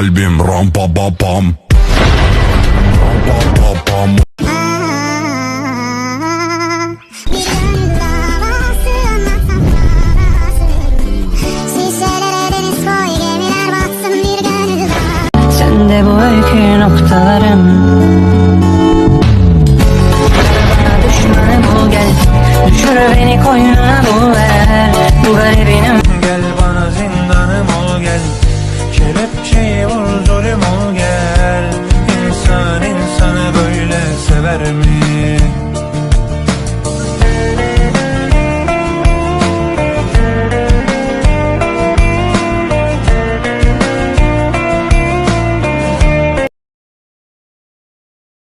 kalbim rampa papam Rampa papam Bir gönül davası anlatsam davası Şişelere deniz koy gemiler batsın bir gönül davası Sen de bu öykü noktalarım düşmanı bul gel. Düşür beni koynuna gel Kelepçeyi vur zulüm gel İnsan insanı böyle sever mi?